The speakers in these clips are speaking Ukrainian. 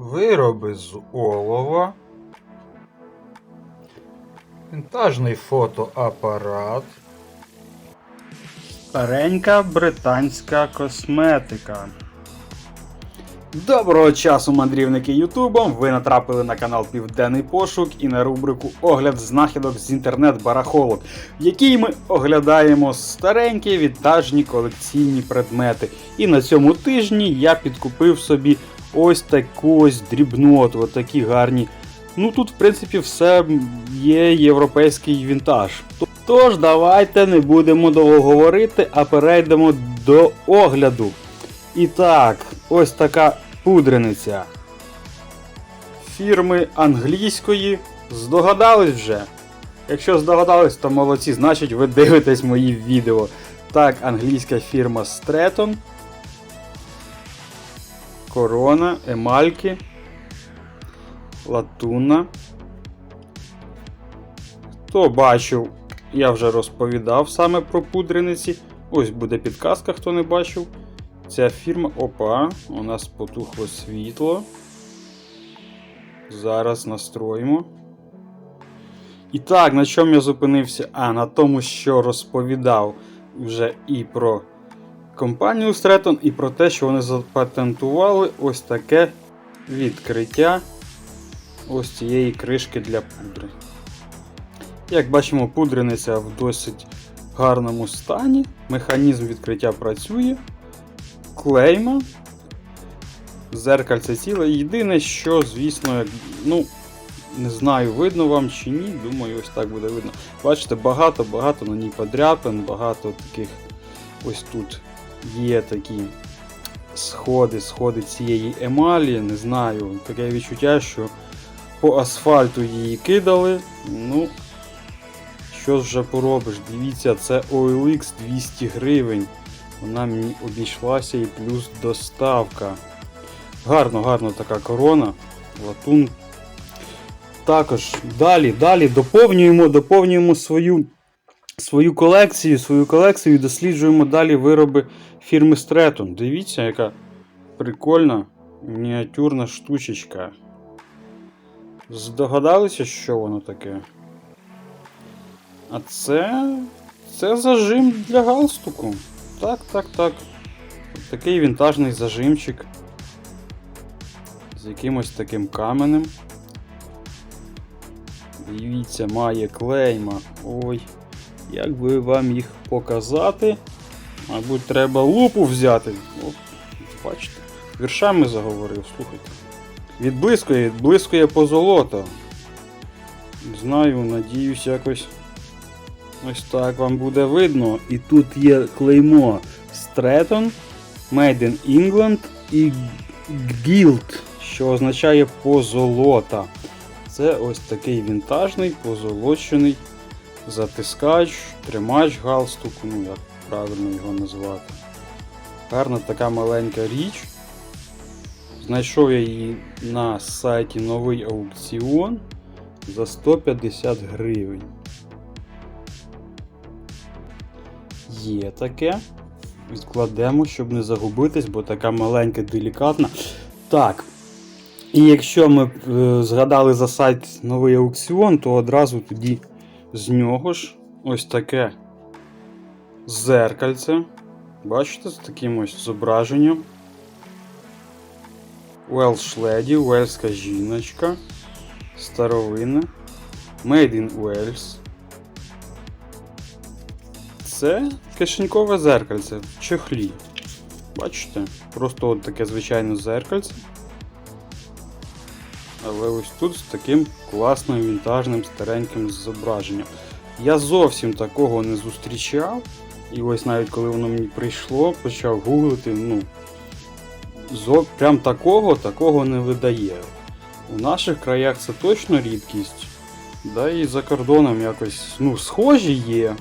Вироби з олова. Вінтажний фотоапарат. Старенька британська косметика. Доброго часу, мандрівники Ютубом! Ви натрапили на канал Південний Пошук і на рубрику Огляд знахідок з інтернет-барахолок, в якій ми оглядаємо старенькі вінтажні колекційні предмети. І на цьому тижні я підкупив собі ось таку ось дрібноту, отакі гарні. Ну тут, в принципі, все є європейський вінтаж. Тож давайте не будемо довго говорити, а перейдемо до огляду. І так, ось така пудрениця. Фірми англійської. Здогадались вже? Якщо здогадались, то молодці, значить ви дивитесь мої відео. Так, англійська фірма Stratton. Корона, емальки. Латуна. Хто бачив, я вже розповідав саме про пудрениці. Ось буде підказка, хто не бачив. Ця фірма. Опа, у нас потухло світло. Зараз настроїмо. І так, на чому я зупинився? А, на тому, що розповідав вже і про компанію Stratton, і про те, що вони запатентували ось таке відкриття ось цієї кришки для пудри. Як бачимо, пудрениця в досить гарному стані. Механізм відкриття працює. Клейма. Зеркальце ціле. Єдине, що, звісно, ну, не знаю, видно вам чи ні. Думаю, ось так буде видно. Бачите, багато-багато на ній подряпин, багато таких ось тут є такі сходи, сходи цієї емалі. Не знаю, таке відчуття, що по асфальту її кидали. Ну, що ж вже поробиш? Дивіться, це OLX 200 гривень. Вона мені обійшлася і плюс доставка. Гарно, гарно така корона. Латун. Також далі, далі доповнюємо, доповнюємо свою, свою колекцію, свою колекцію досліджуємо далі вироби фірми Stratton. Дивіться, яка прикольна мініатюрна штучечка. Здогадалися, що воно таке? А це. Це зажим для галстуку. Так, так, так. Такий вінтажний зажимчик. З якимось таким каменем. Дивіться, має клейма. Ой. Як би вам їх показати? Мабуть, треба лупу взяти. О, бачите. Віршами заговорив, слухайте. Відблискує, відблискує позолото. Не Знаю, надіюсь, якось. Ось так вам буде видно. І тут є клеймо Stratton, Made in England і Guild, що означає позолота. Це ось такий вінтажний позолочений затискач, тримач галстуку, ну як правильно його назвати. Гарна така маленька річ. Знайшов я її на сайті новий аукціон за 150 гривень. Є таке. Відкладемо, щоб не загубитись, бо така маленька, делікатна. Так. І якщо ми е, згадали за сайт новий аукціон, то одразу тоді з нього ж ось таке зеркальце. Бачите, з таким ось зображенням. Welsh Lady, уельська жіночка. Старовина. Made in Wales. Це кишенькове зеркальце в чехлі. Бачите? Просто от таке звичайне зеркальце. Але ось тут з таким класним вінтажним стареньким зображенням. Я зовсім такого не зустрічав. І ось навіть коли воно мені прийшло, почав гуглити, ну. Зо, прям такого, такого не видає. У наших краях це точно рідкість. Да і за кордоном якось, ну, схожі є.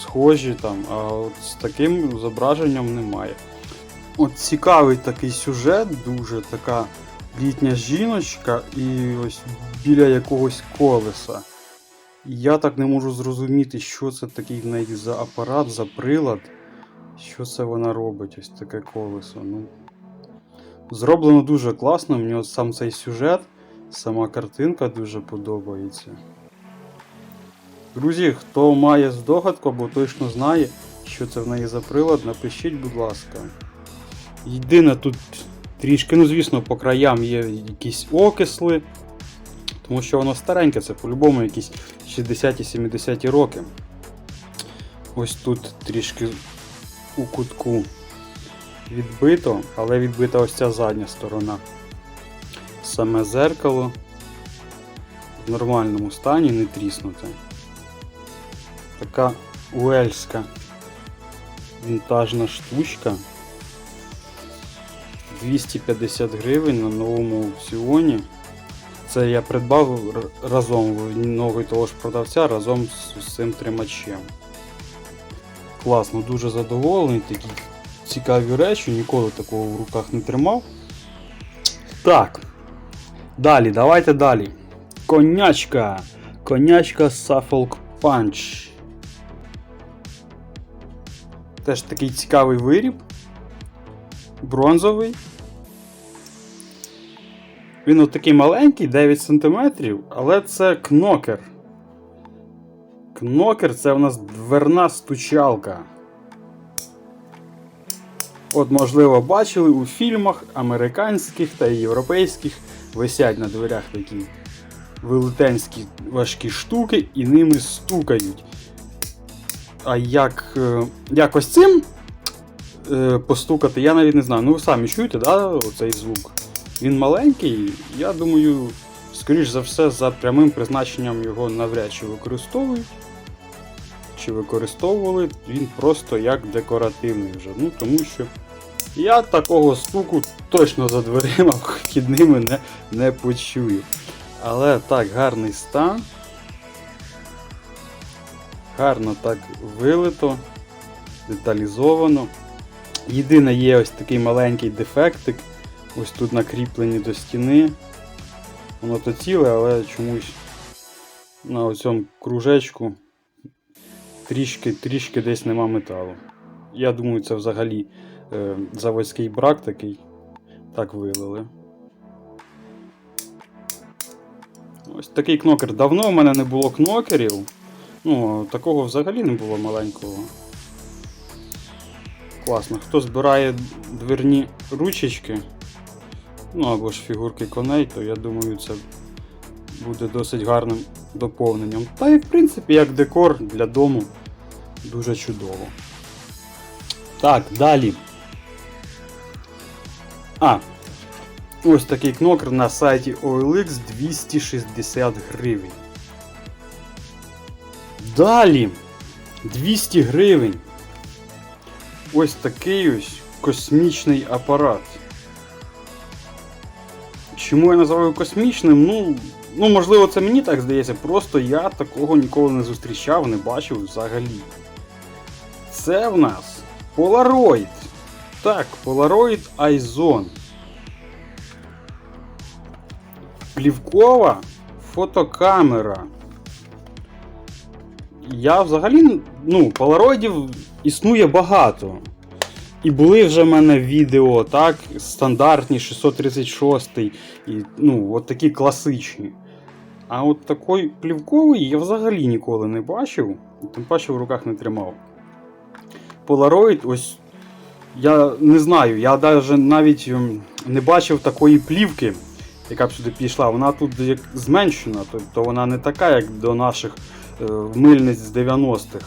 Схожі там, а от з таким зображенням немає. От цікавий такий сюжет, дуже така літня жіночка і ось біля якогось колеса. Я так не можу зрозуміти, що це такий в неї за апарат, за прилад. Що це вона робить, ось таке колесо. Ну, Зроблено дуже класно, мені от сам цей сюжет, сама картинка дуже подобається. Друзі, хто має здогадку або точно знає, що це в неї за прилад, напишіть, будь ласка. Єдине тут трішки, ну звісно, по краям є якісь окисли, тому що воно стареньке, це по-любому якісь 60-70 роки. Ось тут трішки у кутку відбито, але відбита ось ця задня сторона. Саме зеркало в нормальному стані, не тріснуте. Така уельська вінтажна штучка. 250 гривень на новому аукціоні. Це я придбав разом новий того ж продавця разом з, з цим тримачем. Класно, дуже задоволений, такі цікаві речі, ніколи такого в руках не тримав. Так. Далі, давайте далі. Конячка. Конячка Suffolk Punch. Теж такий цікавий виріб. Бронзовий. Він от такий маленький, 9 см, але це кнокер. Кнокер це у нас дверна стучалка. От, можливо, бачили у фільмах американських та європейських висять на дверях такі велетенські важкі штуки і ними стукають. А як, е, як ось цим е, постукати, я навіть не знаю. Ну ви самі чуєте, да, оцей звук. Він маленький, я думаю, скоріш за все, за прямим призначенням його навряд чи використовують. Чи використовували, він просто як декоративний вже. Ну, тому що я такого стуку точно за дверима вхідними не, не почую. Але так, гарний стан. Гарно так вилито, деталізовано. Єдине є ось такий маленький дефектик. Ось тут накріплені до стіни. Воно то ціле, але чомусь на оцьому кружечку трішки, трішки десь нема металу. Я думаю, це взагалі е, заводський брак такий. Так вилили. Ось такий кнокер. Давно в мене не було кнокерів. Ну, такого взагалі не було маленького. Класно. Хто збирає дверні ручечки, ну або ж фігурки коней, то я думаю, це буде досить гарним доповненням. Та і в принципі як декор для дому дуже чудово. Так, далі. А. Ось такий кнокер на сайті OLX 260 гривень. Далі 200 гривень. Ось такий ось космічний апарат. Чому я називаю космічним? Ну, ну, можливо, це мені так здається, просто я такого ніколи не зустрічав, не бачив взагалі. Це в нас Polaroid. Так, Polaroid Izone. Плівкова фотокамера. Я взагалі, ну, полароїдів існує багато. І були вже в мене відео, так, стандартні 636 і ну, от такі класичні. А от такої плівкової я взагалі ніколи не бачив, тим паче в руках не тримав. Polaroid, ось я не знаю, я навіть ем, не бачив такої плівки, яка б сюди пішла. Вона тут зменшена, тобто вона не така, як до наших е, мильниць з 90-х.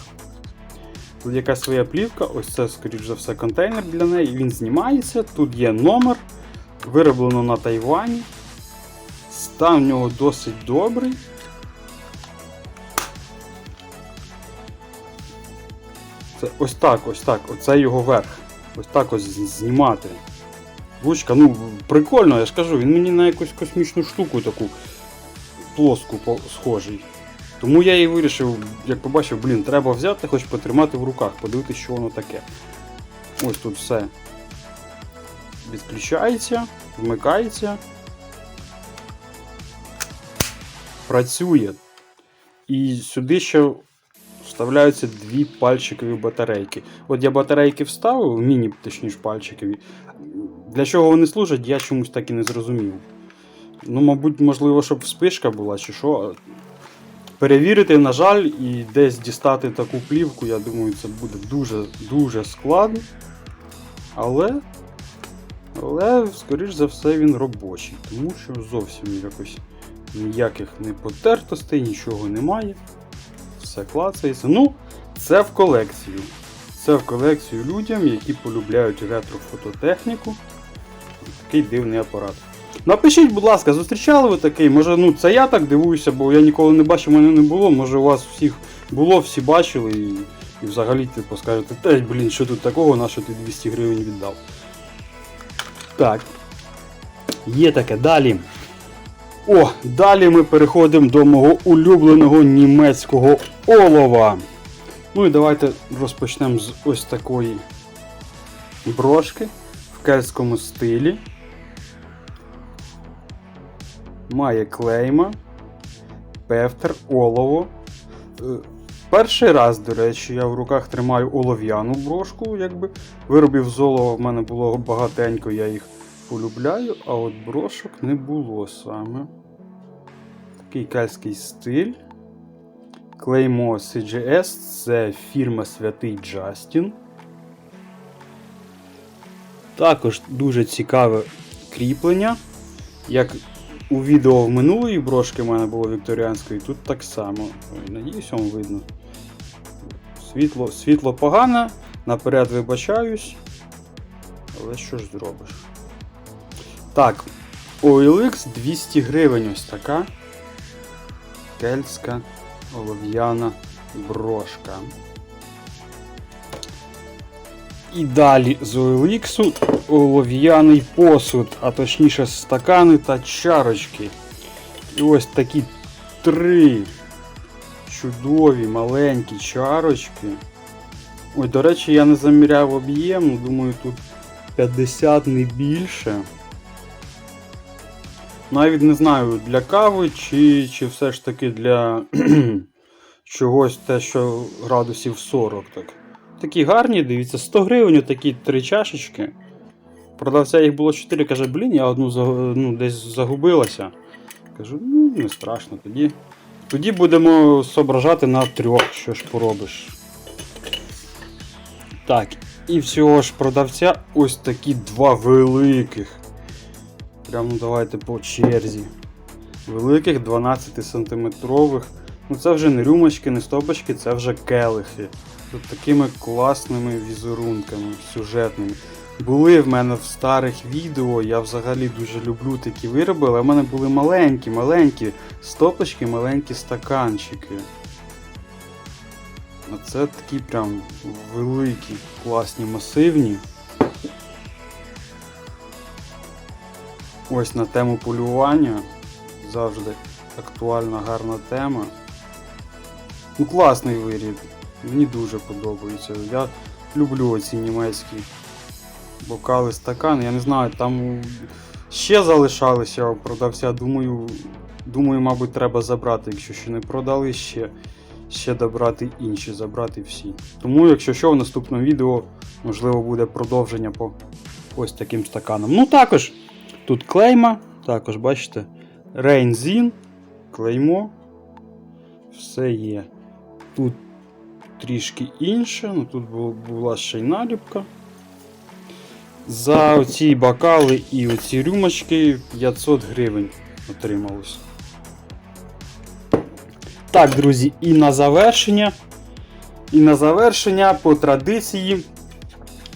Тут якась своя плівка, ось це, скоріш за все, контейнер для неї. Він знімається, тут є номер, вироблено на Тайвані. Стан в нього досить добрий. Це ось так, ось так, оце його верх. Ось так ось знімати. Ручка, ну, прикольно, я ж кажу, він мені на якусь космічну штуку таку плоску схожий. Тому я і вирішив, як побачив, блін, треба взяти, хоч потримати в руках, подивитися, що воно таке. Ось тут все відключається, вмикається. Працює. І сюди ще вставляються дві пальчикові батарейки. От я батарейки вставив, міні, точніше пальчикові. Для чого вони служать, я чомусь так і не зрозумів. Ну, мабуть, можливо, щоб вспишка була, чи що. Перевірити, на жаль, і десь дістати таку плівку, я думаю, це буде дуже-дуже складно. Але. Але, скоріш за все, він робочий, тому що зовсім якось ніяких не потертостей, нічого немає. Все клацається. Ну, це в колекцію. Це в колекцію людям, які полюбляють ретро-фототехніку. Такий дивний апарат. Напишіть, будь ласка, зустрічали ви такий? Може, ну це я так дивуюся, бо я ніколи не бачив, мене не було. Може у вас всіх було, всі бачили і, і взагалі типу скажете, та блін, що тут такого, на що ти 200 гривень віддав. Так. Є таке далі. О, далі ми переходимо до мого улюбленого німецького олова. Ну і давайте розпочнемо з ось такої брошки в кельтському стилі. Має клейма, певтер, олово. Е, Перший раз, до речі, я в руках тримаю олов'яну брошку, якби. Виробів з олова в мене було багатенько, я їх полюбляю, а от брошок не було саме. Такий кельтський стиль. Клеймо CGS це фірма Святий Джастін. Також дуже цікаве кріплення. Як у відео в минулої брошки в мене було вікторіанської, тут так само. Ой, надіюсь, вам видно. Світло, світло погане, наперед вибачаюсь. Але що ж зробиш? Так, OLX 200 гривень ось така. Кельтська олов'яна брошка. І далі з OLX олов'яний посуд, а точніше стакани та чарочки. І ось такі три чудові маленькі чарочки. Ой, до речі, я не заміряв об'єм, думаю, тут 50 не більше. Навіть не знаю, для кави чи, чи все ж таки для чогось те, що градусів 40. так. Такі гарні, дивіться, 100 гривень, такі три чашечки. Продавця їх було 4, каже, блін, я одну ну, десь загубилася. Кажу, ну не страшно, тоді. Тоді будемо зображати на трьох, що ж поробиш. Так, і всього ж продавця ось такі два великих. Прямо ну, давайте по черзі. Великих 12 сантиметрових. Ну це вже не рюмочки, не стопочки, це вже келихи. З такими класними візерунками, сюжетними. Були в мене в старих відео, я взагалі дуже люблю такі вироби, але в мене були маленькі, маленькі стопочки, маленькі стаканчики. А це такі прям великі, класні, масивні. Ось на тему полювання. Завжди актуальна, гарна тема. Ну, класний виріб. Мені дуже подобається. Я люблю оці німецькі бокали, стакани. Я не знаю, там ще залишалися продавця. Думаю, думаю, мабуть, треба забрати. Якщо ще не продали, ще, ще добрати інші, забрати всі. Тому, якщо що, в наступному відео, можливо, буде продовження по ось таким стаканам. Ну, також тут клейма, також бачите, Рейнзін, клеймо. Все є. Тут трішки інше, ну тут була ще й наліпка. За оці бокали і оці рюмочки 500 гривень отрималось. Так, друзі, і на завершення. І на завершення по традиції.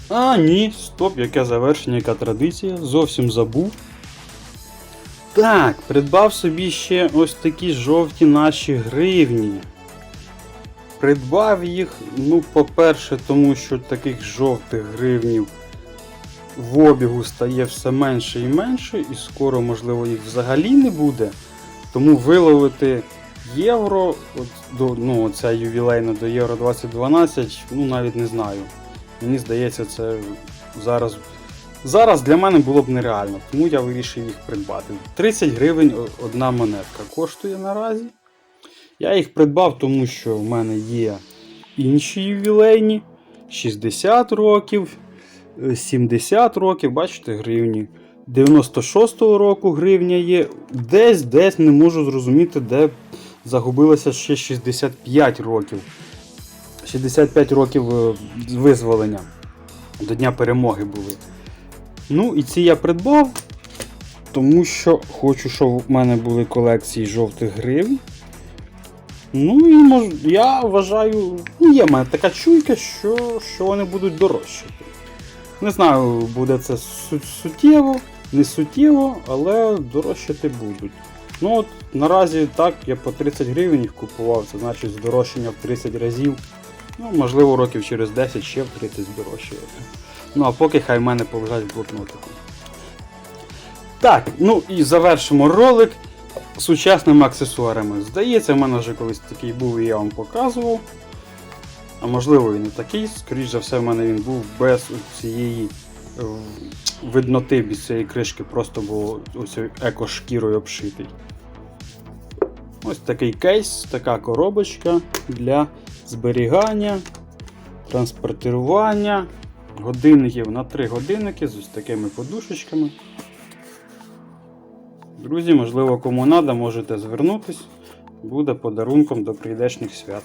А, ні, стоп, яке завершення, яка традиція? Зовсім забув. Так, придбав собі ще ось такі жовті наші гривні. Придбав їх, ну, по-перше, тому що таких жовтих гривнів в обігу стає все менше і менше, і скоро, можливо, їх взагалі не буде. Тому виловити євро, от, до, ну, ця ювілейна до Євро 2012, ну навіть не знаю. Мені здається, це зараз, зараз для мене було б нереально, тому я вирішив їх придбати. 30 гривень одна монетка коштує наразі. Я їх придбав, тому що в мене є інші ювілейні 60 років, е, 70 років, бачите, гривні. 96-го року гривня є. Десь, десь не можу зрозуміти, де загубилося ще 65 років. 65 років е, визволення до Дня перемоги були. Ну, і ці я придбав, тому що хочу, щоб в мене були колекції жовтих гривень. Ну і мож, я вважаю, ну, є в мене така чуйка, що, що вони будуть дорожчати. Не знаю, буде це су- суттєво, не суттєво, але дорожчати будуть. Ну от наразі так, я по 30 гривень їх купував, це значить здорожчання в 30 разів. Ну, можливо, років через 10 ще в 30 здорожчувати. Ну а поки хай в мене полежать в блокнотику. Так, ну і завершимо ролик сучасними аксесуарами. Здається, в мене вже колись такий був і я вам показував. А можливо і не такий, скоріш за все, в мене він був без цієї е, видноти, без цієї кришки, просто був екошкірою обшитий. Ось такий кейс, така коробочка для зберігання, транспортування, годинників на 3 годинники з ось такими подушечками. Друзі, можливо, кому треба, можете звернутись. Буде подарунком до прийдешніх свят.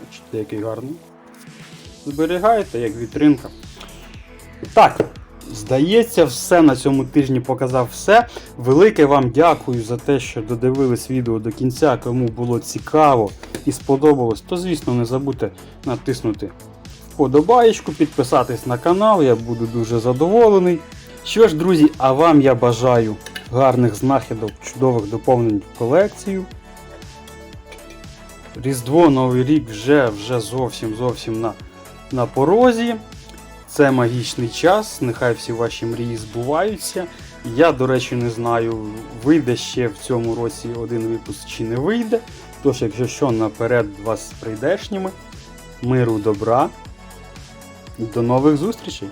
Бачите, який гарний. Зберігаєте як вітринка. Так, здається, все на цьому тижні показав все. Велике вам дякую за те, що додивились відео до кінця. Кому було цікаво і сподобалось, то звісно не забудьте натиснути вподобаєчку, підписатись на канал, я буду дуже задоволений. Що ж, друзі, а вам я бажаю гарних знахідок, чудових доповнень в колекцію. Різдво, Новий рік вже, вже зовсім зовсім на, на порозі. Це магічний час, нехай всі ваші мрії збуваються. Я, до речі, не знаю, вийде ще в цьому році один випуск чи не вийде. Тож, якщо що, наперед вас з прийдешніми. Миру, добра. До нових зустрічей!